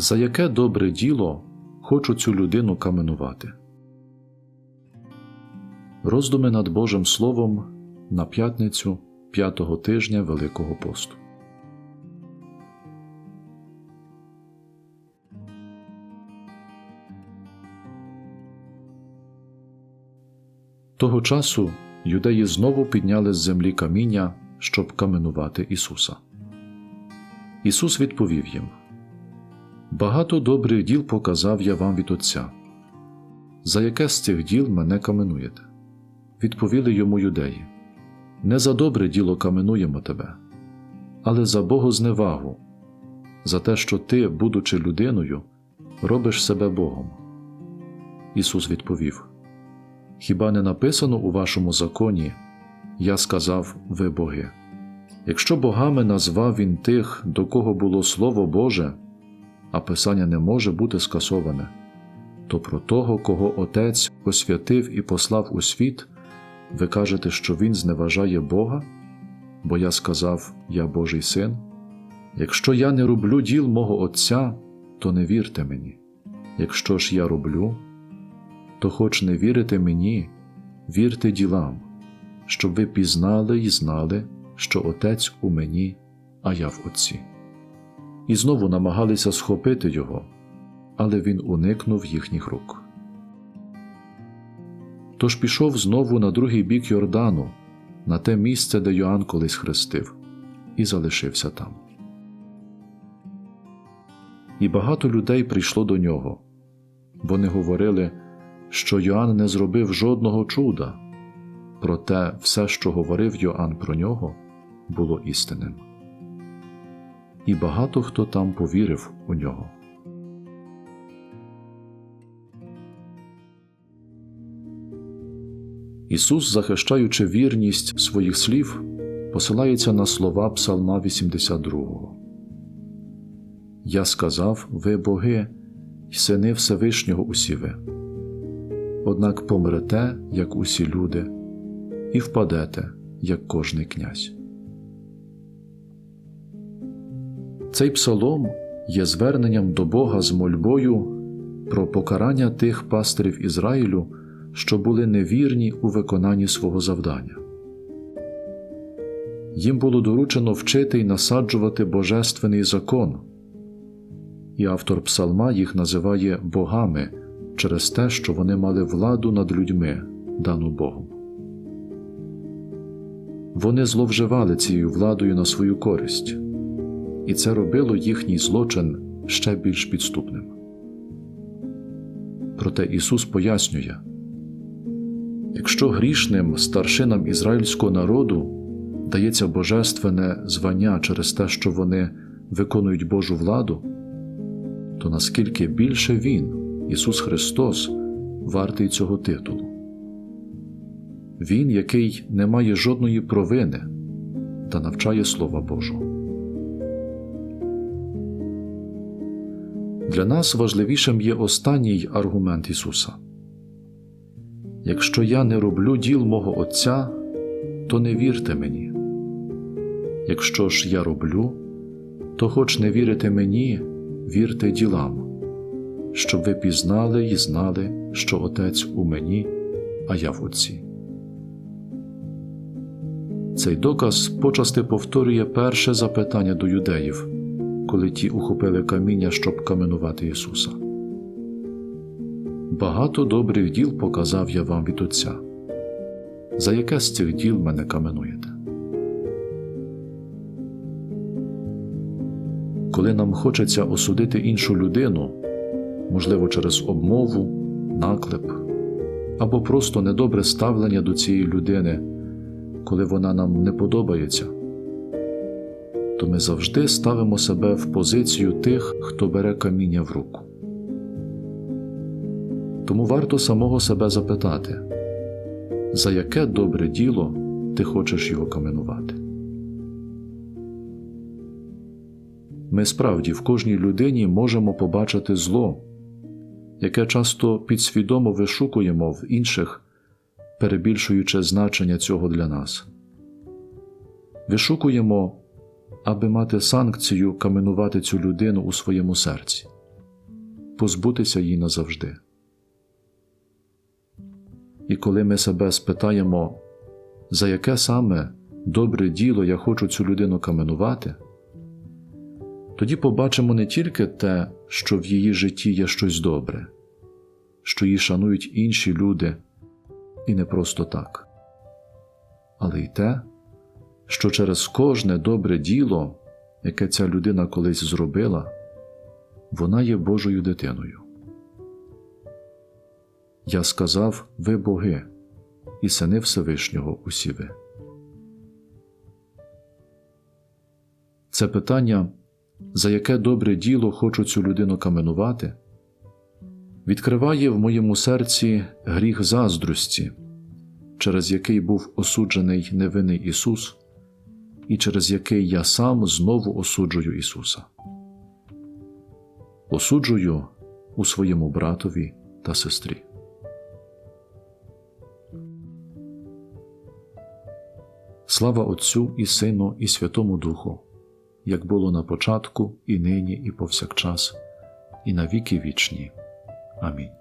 За яке добре діло хочу цю людину каменувати? Роздуми над Божим Словом на п'ятницю п'ятого тижня Великого посту. Того часу юдеї знову підняли з землі каміння, щоб каменувати Ісуса. Ісус відповів їм: Багато добрих діл показав я вам від Отця. За яке з цих діл мене каменуєте? Відповіли йому юдеї: Не за добре діло каменуємо тебе, але за богозневагу, за те, що ти, будучи людиною, робиш себе Богом. Ісус відповів: Хіба не написано у вашому законі, я сказав, ви боги? Якщо богами назвав він тих, до кого було Слово Боже, а Писання не може бути скасоване, то про того, кого Отець освятив і послав у світ, ви кажете, що Він зневажає Бога, бо я сказав, я Божий син. Якщо я не роблю діл мого Отця, то не вірте мені. Якщо ж я роблю, то хоч не вірите мені, вірте ділам, щоб ви пізнали і знали, що Отець у мені, а я в Отці. І знову намагалися схопити його, але він уникнув їхніх рук. Тож пішов знову на другий бік Йордану, на те місце, де Йоанн колись хрестив, і залишився там. І багато людей прийшло до нього. Вони говорили, що Йоанн не зробив жодного чуда, проте все, що говорив Йоанн про нього, було істинним. І багато хто там повірив у нього. Ісус, захищаючи вірність своїх слів, посилається на слова Псалма 82. Я сказав, ви боги, й сини Всевишнього усі ви. Однак помрете, як усі люди, і впадете, як кожний князь. Цей псалом є зверненням до Бога з мольбою про покарання тих пастирів Ізраїлю, що були невірні у виконанні свого завдання. Їм було доручено вчити й насаджувати божественний закон, і автор псалма їх називає богами через те, що вони мали владу над людьми, дану Богом. Вони зловживали цією владою на свою користь, і це робило їхній злочин ще більш підступним. Проте Ісус пояснює якщо грішним старшинам ізраїльського народу дається божественне звання через те, що вони виконують Божу владу, то наскільки більше Він, Ісус Христос, вартий цього титулу. Він, який не має жодної провини та навчає Слова Божого. Для нас важливішим є останній аргумент Ісуса. Якщо я не роблю діл мого Отця, то не вірте мені. Якщо ж я роблю, то хоч не вірите мені, вірте ділам, щоб ви пізнали і знали, що Отець у мені, а я в Отці. Цей доказ почасти повторює перше запитання до юдеїв, коли ті ухопили каміння, щоб каменувати Ісуса. Багато добрих діл показав я вам від Отця. За яке з цих діл мене каменуєте? Коли нам хочеться осудити іншу людину, можливо, через обмову, наклеп або просто недобре ставлення до цієї людини, коли вона нам не подобається, то ми завжди ставимо себе в позицію тих, хто бере каміння в руку. Тому варто самого себе запитати, за яке добре діло ти хочеш його каменувати. Ми справді в кожній людині можемо побачити зло, яке часто підсвідомо вишукуємо в інших, перебільшуючи значення цього для нас. Вишукуємо, аби мати санкцію каменувати цю людину у своєму серці. позбутися її назавжди. І коли ми себе спитаємо, за яке саме добре діло я хочу цю людину каменувати, тоді побачимо не тільки те, що в її житті є щось добре, що її шанують інші люди, і не просто так, але й те, що через кожне добре діло, яке ця людина колись зробила, вона є Божою дитиною. Я сказав ви боги, і сини Всевишнього усі ви. Це питання, за яке добре діло хочу цю людину каменувати, відкриває в моєму серці гріх заздрості, через який був осуджений невинний Ісус, і через який я сам знову осуджую Ісуса. Осуджую у своєму братові та сестрі. Слава Отцю і Сину, і Святому Духу, як було на початку, і нині, і повсякчас, і на віки вічні. Амінь.